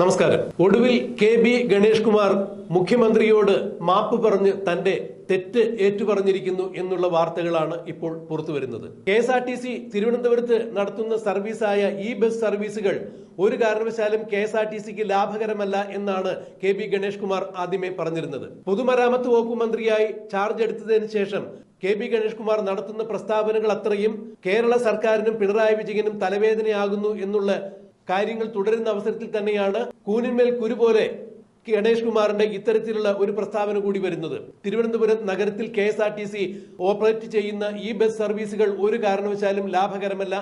നമസ്കാരം. ഒടുവിൽ K B Ganesh Kumar മുഖ്യമന്ത്രിയോട് മാപ്പ് പറഞ്ഞ് തന്റെ തെറ്റ് ഏറ്റുപറഞ്ഞിരിക്കുന്നു എന്നുള്ള വാർത്തകളാണ് ഇപ്പോൾ പുറത്തു വരുന്നത്. K S R T C തിരുവനന്തപുരത്ത് നടത്തുന്ന സർവീസായ ഇ ബസ് സർവീസുകൾ ഒരു കാരണവശാലും കെ എസ് ആർ ടി സിക്ക് ലാഭകരമല്ല എന്നാണ് കെ ബി ഗണേഷ് കുമാർ ആദ്യമേ പറഞ്ഞിരുന്നത്. പൊതുമരാമത്ത് വകുപ്പ് മന്ത്രിയായി ചാർജ് എടുത്തതിന് ശേഷം കെ ബി ഗണേഷ് കുമാർ നടത്തുന്ന പ്രസ്താവനകൾ അത്രയും കേരള സർക്കാരിനും പിണറായി വിജയനും തലവേദനയാകുന്നു എന്നുള്ള കാര്യങ്ങൾ തുടരുന്ന അവസരത്തിൽ തന്നെയാണ് കൂനിന്മേൽ കുരു പോലെ ഗണേഷ് കുമാറിന്റെ ഇത്തരത്തിലുള്ള ഒരു പ്രസ്താവന കൂടി വരുന്നത്. തിരുവനന്തപുരം നഗരത്തിൽ K S R T C operate ചെയ്യുന്ന ഈ ബസ് സർവീസുകൾ ഒരു കാരണവശാലും ലാഭകരമല്ല.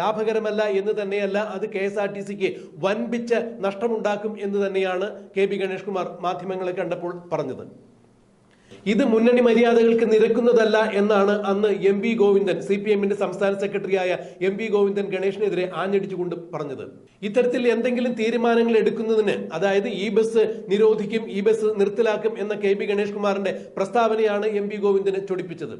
ലാഭകരമല്ല എന്ന് തന്നെയല്ല അത് കെ എസ് ആർ ടി സിക്ക് വൻപിച്ച നഷ്ടമുണ്ടാക്കും എന്ന് തന്നെയാണ് കെ ബി ഗണേഷ് കുമാർ മാധ്യമങ്ങളെ കണ്ടപ്പോൾ പറഞ്ഞത്. ഇത് മുന്നണി മര്യാദകൾക്ക് നിരക്കുന്നതല്ല എന്നാണ് അന്ന് M V Govindan C P എമ്മിന്റെ സംസ്ഥാന സെക്രട്ടറിയായ എം വി ഗോവിന്ദൻ ഗണേഷിനെതിരെ ആഞ്ഞടിച്ചുകൊണ്ട് പറഞ്ഞത്. ഇത്തരത്തിൽ എന്തെങ്കിലും തീരുമാനങ്ങൾ എടുക്കുന്നതിന് അതായത് ഈ ബസ് നിരോധിക്കും ഈ ബസ് നിർത്തലാക്കും എന്ന കെ ബി ഗണേഷ് കുമാറിന്റെ പ്രസ്താവനയാണ് എം വി ഗോവിന്ദന് ചൊടിപ്പിച്ചത്.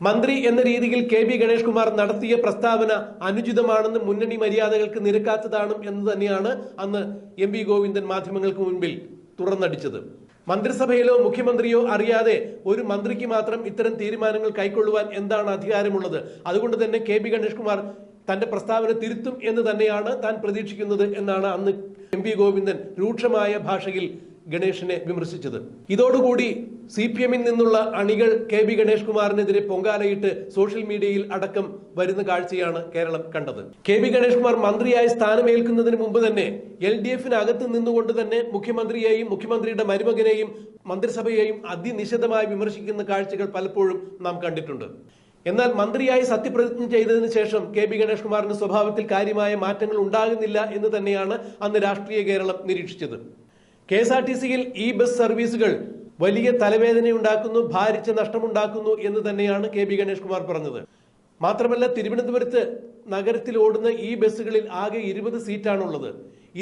മന്ത്രി എന്ന രീതിയിൽ കെ ബി ഗണേഷ് കുമാർ നടത്തിയ പ്രസ്താവന അനുചിതമാണെന്നും മുന്നണി മര്യാദകൾക്ക് നിരക്കാത്തതാണ് എന്ന് തന്നെയാണ് അന്ന് എം വി ഗോവിന്ദൻ മാധ്യമങ്ങൾക്ക് മുൻപിൽ തുറന്നടിച്ചത്. മന്ത്രിസഭയിലോ മുഖ്യമന്ത്രിയോ അറിയാതെ ഒരു മന്ത്രിക്ക് മാത്രം ഇത്തരം തീരുമാനങ്ങൾ കൈക്കൊള്ളുവാൻ എന്താണ് അധികാരമുള്ളത്? അതുകൊണ്ട് തന്നെ കെ ബി ഗണേഷ് കുമാർ തന്റെ പ്രസ്താവന തിരുത്തും എന്ന് തന്നെയാണ് താൻ പ്രതീക്ഷിക്കുന്നത് എന്നാണ് അന്ന് എം ഗോവിന്ദൻ രൂക്ഷമായ ഭാഷയിൽ ഗണേഷിനെ വിമർശിച്ചത്. ഇതോടുകൂടി സി പി എമ്മിൽ നിന്നുള്ള അണികൾ കെ ബി ഗണേഷ് കുമാറിനെതിരെ പൊങ്കാലയിട്ട് സോഷ്യൽ മീഡിയയിൽ അടക്കം വരുന്ന കാഴ്ചയാണ് കേരളം കണ്ടത്. കെ ബി ഗണേഷ് കുമാർ മന്ത്രിയായി സ്ഥാനമേൽക്കുന്നതിന് മുമ്പ് തന്നെ എൽ ഡി എഫിനകത്ത് നിന്നുകൊണ്ട് തന്നെ മുഖ്യമന്ത്രിയെയും മുഖ്യമന്ത്രിയുടെ മരുമകനെയും മന്ത്രിസഭയെയും അതിനിശിതമായി വിമർശിക്കുന്ന കാഴ്ചകൾ പലപ്പോഴും നാം കണ്ടിട്ടുണ്ട്. എന്നാൽ മന്ത്രിയായി സത്യപ്രതിജ്ഞ ചെയ്തതിനു ശേഷം കെ ബി ഗണേഷ് കുമാറിന്റെ സ്വഭാവത്തിൽ കാര്യമായ മാറ്റങ്ങൾ ഉണ്ടാകുന്നില്ല എന്ന് തന്നെയാണ് അന്ന് രാഷ്ട്രീയ കേരളം നിരീക്ഷിച്ചത്. കെ എസ് ആർ ടി സിയിൽ ഈ ബസ് സർവീസുകൾ വലിയ തലവേദനയുണ്ടാക്കുന്നു ഭാരിച്ച നഷ്ടമുണ്ടാക്കുന്നു എന്ന് തന്നെയാണ് കെ ബി ഗണേഷ് കുമാർ പറഞ്ഞത്. മാത്രമല്ല തിരുവനന്തപുരത്ത് നഗരത്തിൽ ഓടുന്ന ഈ ബസ്സുകളിൽ ആകെ ഇരുപത് സീറ്റാണുള്ളത്.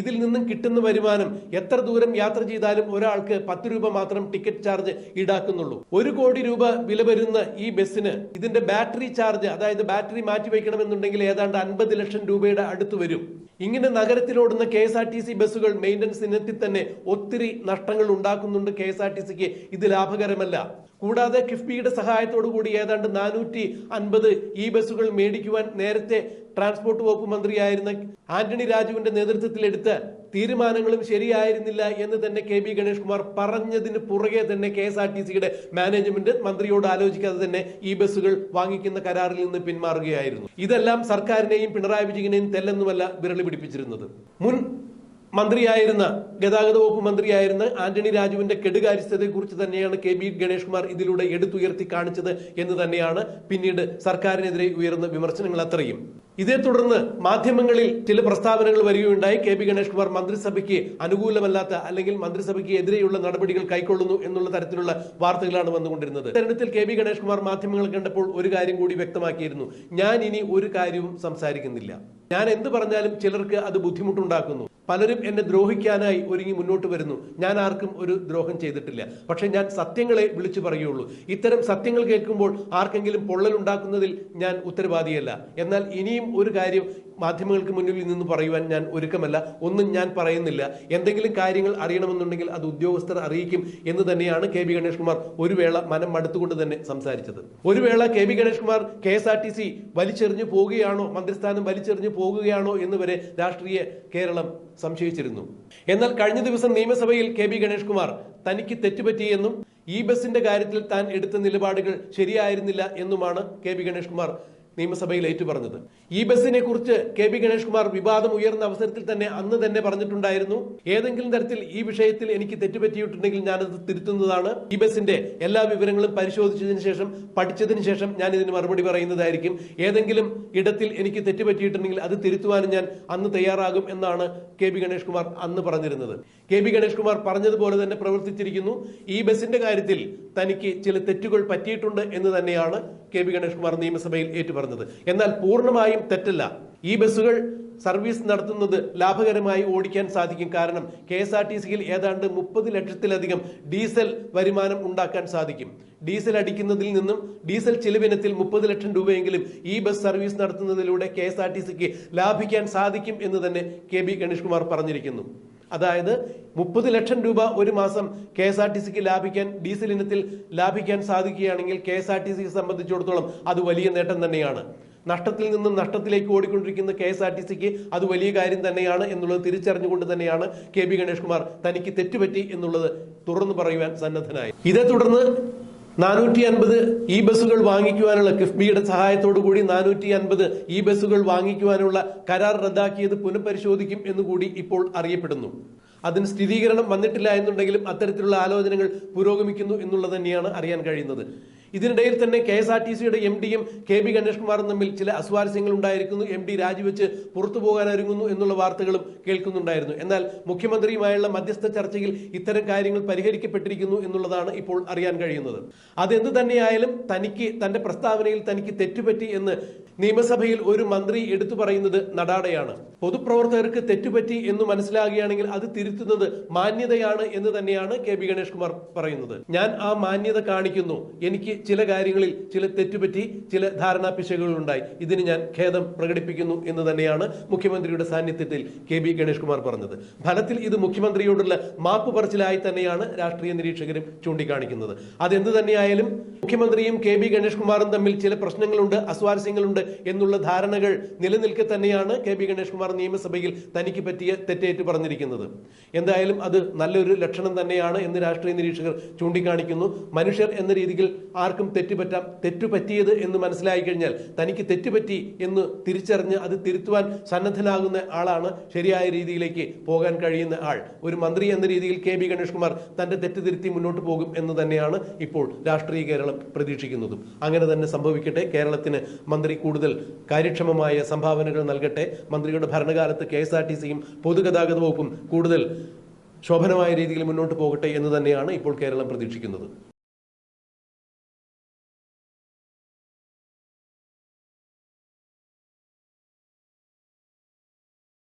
ഇതിൽ നിന്നും കിട്ടുന്ന വരുമാനം എത്ര ദൂരം യാത്ര ചെയ്താലും ഒരാൾക്ക് പത്ത് രൂപ മാത്രം ടിക്കറ്റ് ചാർജ് ഈടാക്കുന്നുള്ളൂ. ഒരു കോടി രൂപ വില വരുന്ന ഈ ബസ്സിന് ഇതിന്റെ ബാറ്ററി ചാർജ് അതായത് ബാറ്ററി മാറ്റി വയ്ക്കണമെന്നുണ്ടെങ്കിൽ ഏതാണ്ട് അൻപത് ലക്ഷം രൂപയുടെ അടുത്ത് വരും. ഇങ്ങനെ നഗരത്തിലോടുന്ന K S R T C ബസ്സുകൾ മെയിന്റനൻസ് ഇനത്തിൽ തന്നെ ഒത്തിരി നഷ്ടങ്ങൾ ഉണ്ടാക്കുന്നുണ്ട് കെ എസ് ആർ ടി സിക്ക്. ഇത് ലാഭകരമല്ല. കൂടാതെ കിഫ്ബിയുടെ സഹായത്തോടു കൂടി ഏതാണ്ട് നാനൂറ്റി അൻപത് ഈ ബസ്സുകൾ മേടിക്കുവാൻ നേരത്തെ ട്രാൻസ്പോർട്ട് വകുപ്പ് മന്ത്രിയായിരുന്ന ആന്റണി രാജുവിന്റെ നേതൃത്വത്തിൽ എടുത്ത തീരുമാനങ്ങളും ശരിയായിരുന്നില്ല എന്ന് തന്നെ കെ ബി ഗണേഷ് കുമാർ പറഞ്ഞതിന് പുറകെ തന്നെ കെ എസ് ആർ ടി സിയുടെ മാനേജ്മെന്റ് മന്ത്രിയോട് ആലോചിക്കാതെ തന്നെ ഈ ബസ്സുകൾ വാങ്ങിക്കുന്ന കരാറിൽ നിന്ന് പിന്മാറുകയായിരുന്നു. ഇതെല്ലാം സർക്കാരിനെയും പിണറായി വിജയനെയും തെല്ലെന്നുമല്ല വിരളി പിടിപ്പിച്ചിരുന്നത്. മുൻ മന്ത്രിയായിരുന്ന ഗതാഗത വകുപ്പ് മന്ത്രിയായിരുന്ന ആന്റണി രാജുവിന്റെ കെടുകാര്യസ്ഥതയെ കുറിച്ച് തന്നെയാണ് കെ ബി ഗണേഷ് കുമാർ ഇതിലൂടെ എടുത്തുയർത്തി കാണിച്ചത് എന്ന് തന്നെയാണ് പിന്നീട് സർക്കാരിനെതിരെ ഉയർന്ന വിമർശനങ്ങൾ അത്രയും. ഇതേ തുടർന്ന് മാധ്യമങ്ങളിൽ ചില പ്രസ്താവനകൾ വരികയുണ്ടായി. കെ ബി ഗണേഷ് കുമാർ മന്ത്രിസഭയ്ക്ക് അനുകൂലമല്ലാത്ത അല്ലെങ്കിൽ മന്ത്രിസഭയ്ക്ക് എതിരെയുള്ള നടപടികൾ കൈക്കൊള്ളുന്നു എന്നുള്ള തരത്തിലുള്ള വാർത്തകളാണ് വന്നുകൊണ്ടിരുന്നത്. തെരഞ്ഞെടുപ്പിൽ കെ ബി ഗണേഷ് കുമാർ മാധ്യമങ്ങൾ കണ്ടപ്പോൾ ഒരു കാര്യം കൂടി വ്യക്തമാക്കിയിരുന്നു. ഞാൻ ഇനി ഒരു കാര്യവും സംസാരിക്കുന്നില്ല. ഞാൻ എന്ത് പറഞ്ഞാലും ചിലർക്ക് അത് ബുദ്ധിമുട്ടുണ്ടാക്കുന്നു. പലരും എന്നെ ദ്രോഹിക്കാനായി ഒരുങ്ങി മുന്നോട്ട് വരുന്നു. ഞാൻ ആർക്കും ഒരു ദ്രോഹം ചെയ്തിട്ടില്ല. പക്ഷെ ഞാൻ സത്യങ്ങളെ വിളിച്ചു പറയുള്ളൂ. ഇത്തരം സത്യങ്ങൾ കേൾക്കുമ്പോൾ ആർക്കെങ്കിലും പൊള്ളലുണ്ടാക്കുന്നതിൽ ഞാൻ ഉത്തരവാദിയല്ല. എന്നാൽ ഇനിയും ഒരു കാര്യം മാധ്യമങ്ങൾക്ക് മുന്നിൽ നിന്ന് പറയുവാൻ ഞാൻ ഒരുക്കമല്ല. ഒന്നും ഞാൻ പറയുന്നില്ല. എന്തെങ്കിലും കാര്യങ്ങൾ അറിയണമെന്നുണ്ടെങ്കിൽ അത് ഉദ്യോഗസ്ഥർ അറിയിക്കും എന്ന് തന്നെയാണ് കെ ബി ഗണേഷ് കുമാർ ഒരു വേള മനം മടുത്തുകൊണ്ട് തന്നെ സംസാരിച്ചത്. ഒരു വേള K B Ganesh Kumar K S R T C വലിച്ചെറിഞ്ഞു പോവുകയാണോ മന്ത്രിസ്ഥാനം വലിച്ചെറിഞ്ഞു പോകുകയാണോ എന്ന് വരെ രാഷ്ട്രീയ കേരളം സംശയിച്ചിരുന്നു. എന്നാൽ കഴിഞ്ഞ ദിവസം നിയമസഭയിൽ കെ ബി ഗണേഷ് കുമാർ തനിക്ക് തെറ്റുപറ്റിയെന്നും ഈ ബസിന്റെ കാര്യത്തിൽ താൻ എടുത്ത നിലപാടുകൾ ശരിയായിരുന്നില്ല എന്നുമാണ് കെ ബി ഗണേഷ് കുമാർ നിയമസഭയിൽ ഏറ്റുപറഞ്ഞത്. ഈ ബസിനെ കുറിച്ച് കെ ബി ഗണേഷ് കുമാർ വിവാദം ഉയർന്ന അവസരത്തിൽ തന്നെ അന്ന് തന്നെ പറഞ്ഞിട്ടുണ്ടായിരുന്നു. ഏതെങ്കിലും തരത്തിൽ ഈ വിഷയത്തിൽ എനിക്ക് തെറ്റുപറ്റിയിട്ടുണ്ടെങ്കിൽ ഞാനത് തിരുത്തുന്നതാണ്. ഈ ബസിന്റെ എല്ലാ വിവരങ്ങളും പരിശോധിച്ചതിന് ശേഷം പഠിച്ചതിന് ശേഷം ഞാൻ ഇതിന് മറുപടി പറയുന്നതായിരിക്കും. ഏതെങ്കിലും ഇടത്തിൽ എനിക്ക് തെറ്റുപറ്റിയിട്ടുണ്ടെങ്കിൽ അത് തിരുത്തുവാനും ഞാൻ അന്ന് തയ്യാറാകും എന്നാണ് കെ ബി ഗണേഷ് കുമാർ അന്ന് പറഞ്ഞിരുന്നത്. കെ ബി ഗണേഷ് കുമാർ പറഞ്ഞതുപോലെ തന്നെ പ്രവർത്തിച്ചിരിക്കുന്നു. ഈ ബസിന്റെ കാര്യത്തിൽ തനിക്ക് ചില തെറ്റുകൾ പറ്റിയിട്ടുണ്ട് എന്ന് തന്നെയാണ് കെ ബി ഗണേഷ് കുമാർ നിയമസഭയിൽ ഏറ്റുപറഞ്ഞത്. എന്നാൽ പൂർണമായും തെറ്റല്ല. ഈ ബസ്സുകൾ സർവീസ് നടത്തുന്നത് ലാഭകരമായി ഓടിക്കാൻ സാധിക്കും. കാരണം കെ എസ് ആർ ടി സിയിൽ ഏതാണ്ട് മുപ്പത് ലക്ഷത്തിലധികം ഡീസൽ വരുമാനം ഉണ്ടാക്കാൻ സാധിക്കും. ഡീസൽ അടിക്കുന്നതിൽ നിന്നും ഡീസൽ ചിലവിനത്തിൽ മുപ്പത് ലക്ഷം രൂപയെങ്കിലും ഈ ബസ് സർവീസ് നടത്തുന്നതിലൂടെ കെ എസ് ആർ ടി സിക്ക് ലാഭിക്കാൻ സാധിക്കും എന്ന് തന്നെ കെ ബി ഗണേഷ് കുമാർ പറഞ്ഞിരിക്കുന്നു. അതായത് മുപ്പത് ലക്ഷം രൂപ ഒരു മാസം കെ എസ് ആർ ടി സിക്ക് ലാഭിക്കാൻ ഡീസൽ ഇനത്തിൽ ലാഭിക്കാൻ സാധിക്കുകയാണെങ്കിൽ കെ എസ് ആർ ടി സിയെ സംബന്ധിച്ചിടത്തോളം അത് വലിയ നേട്ടം തന്നെയാണ്. നഷ്ടത്തിൽ നിന്നും നഷ്ടത്തിലേക്ക് ഓടിക്കൊണ്ടിരിക്കുന്ന കെ എസ് ആർ ടി സിക്ക് അത് വലിയ കാര്യം തന്നെയാണ് എന്നുള്ളത് തിരിച്ചറിഞ്ഞുകൊണ്ട് തന്നെയാണ് കെ ബി ഗണേഷ് കുമാർ തനിക്ക് തെറ്റുപറ്റി എന്നുള്ളത് തുറന്നു പറയുവാൻ സന്നദ്ധനായി. ഇതേ തുടർന്ന് നാനൂറ്റി അൻപത് ഇ ബസ്സുകൾ വാങ്ങിക്കുവാനുള്ള കിഫ്ബിയുടെ കൂടി നാനൂറ്റി അൻപത് ഇ ബസ്സുകൾ വാങ്ങിക്കുവാനുള്ള കരാർ റദ്ദാക്കിയത് പുനഃപരിശോധിക്കും എന്നുകൂടി ഇപ്പോൾ അറിയപ്പെടുന്നു. അതിന് സ്ഥിരീകരണം വന്നിട്ടില്ല എന്നുണ്ടെങ്കിലും അത്തരത്തിലുള്ള ആലോചനകൾ പുരോഗമിക്കുന്നു എന്നുള്ളത് തന്നെയാണ് അറിയാൻ കഴിയുന്നത്. ഇതിനിടയിൽ തന്നെ കെ എസ് ആർ ടി സിയുടെ എം ഡിയും കെ ബി ഗണേഷ് കുമാറും തമ്മിൽ ചില അസ്വാരസ്യങ്ങൾ ഉണ്ടായിരിക്കുന്നു എം ഡി രാജിവെച്ച് പുറത്തു പോകാൻ ഒരുങ്ങുന്നു എന്നുള്ള വാർത്തകളും കേൾക്കുന്നുണ്ടായിരുന്നു. എന്നാൽ മുഖ്യമന്ത്രിയുമായുള്ള മധ്യസ്ഥ ചർച്ചയിൽ ഇത്തരം കാര്യങ്ങൾ പരിഹരിക്കപ്പെട്ടിരിക്കുന്നു എന്നുള്ളതാണ് ഇപ്പോൾ അറിയാൻ കഴിയുന്നത്. അതെന്ത് തന്നെയായാലും തനിക്ക് തന്റെ പ്രസ്താവനയിൽ തനിക്ക് തെറ്റുപറ്റി എന്ന് നിയമസഭയിൽ ഒരു മന്ത്രി എടുത്തു പറയുന്നത് നടാടയാണ്. പൊതുപ്രവർത്തകർക്ക് തെറ്റുപറ്റി എന്ന് മനസ്സിലാകുകയാണെങ്കിൽ അത് തിരുത്തുന്നത് മാന്യതയാണ് എന്ന് തന്നെയാണ് കെ ബി ഗണേഷ് കുമാർ പറയുന്നത്. ഞാൻ ആ മാന്യത കാണിക്കുന്നു. എനിക്ക് ചില കാര്യങ്ങളിൽ ചില തെറ്റുപറ്റി ചില ധാരണാ പിശകുകൾ ഉണ്ടായി ഇതിന് ഞാൻ ഖേദം പ്രകടിപ്പിക്കുന്നു എന്ന് തന്നെയാണ് മുഖ്യമന്ത്രിയുടെ സാന്നിധ്യത്തിൽ കെ ബി ഗണേഷ് കുമാർ പറഞ്ഞത്. ഫലത്തിൽ ഇത് മുഖ്യമന്ത്രിയോടുള്ള മാപ്പ് പറച്ചിലായി തന്നെയാണ് രാഷ്ട്രീയ നിരീക്ഷകരും ചൂണ്ടിക്കാണിക്കുന്നത്. അതെന്ത് തന്നെയായാലും മുഖ്യമന്ത്രിയും കെ ബി ഗണേഷ് കുമാറും തമ്മിൽ ചില പ്രശ്നങ്ങളുണ്ട് അസ്വാരസ്യങ്ങളുണ്ട് എന്നുള്ള ധാരണകൾ നിലനിൽക്കെ തന്നെയാണ് കെ ബി ഗണേഷ് കുമാർ നിയമസഭയിൽ തനിക്ക് പറ്റിയ തെറ്റേറ്റ് പറഞ്ഞിരിക്കുന്നത്. എന്തായാലും അത് നല്ലൊരു ലക്ഷണം തന്നെയാണ് എന്ന് രാഷ്ട്രീയ നിരീക്ഷകർ ചൂണ്ടിക്കാണിക്കുന്നു. മനുഷ്യർ എന്ന രീതിയിൽ ആർക്കും തെറ്റുപറ്റാം തെറ്റുപറ്റിയത് എന്ന് മനസ്സിലായി കഴിഞ്ഞാൽ തനിക്ക് തെറ്റുപറ്റി എന്ന് തിരിച്ചറിഞ്ഞ് അത് തിരുത്തുവാൻ സന്നദ്ധനാകുന്ന ആളാണ് ശരിയായ രീതിയിലേക്ക് പോകാൻ കഴിയുന്ന ആൾ. ഒരു മന്ത്രി എന്ന രീതിയിൽ കെ ബി ഗണേഷ് കുമാർ തന്റെ തെറ്റ് തിരുത്തി മുന്നോട്ട് പോകും എന്ന് തന്നെയാണ് ഇപ്പോൾ രാഷ്ട്രീയ കേരളം പ്രതീക്ഷിക്കുന്നതും. അങ്ങനെ തന്നെ സംഭവിക്കട്ടെ. കേരളത്തിന് മന്ത്രി കൂടുതൽ കാര്യക്ഷമമായ സംഭാവനകൾ നൽകട്ടെ. മന്ത്രിയുടെ ഭരണകാലത്ത് കെ എസ് ആർ ടി സിയും പൊതുഗതാഗത വകുപ്പും കൂടുതൽ ശോഭനമായ രീതിയിൽ മുന്നോട്ട് പോകട്ടെ എന്ന് തന്നെയാണ് ഇപ്പോൾ കേരളം പ്രതീക്ഷിക്കുന്നത്.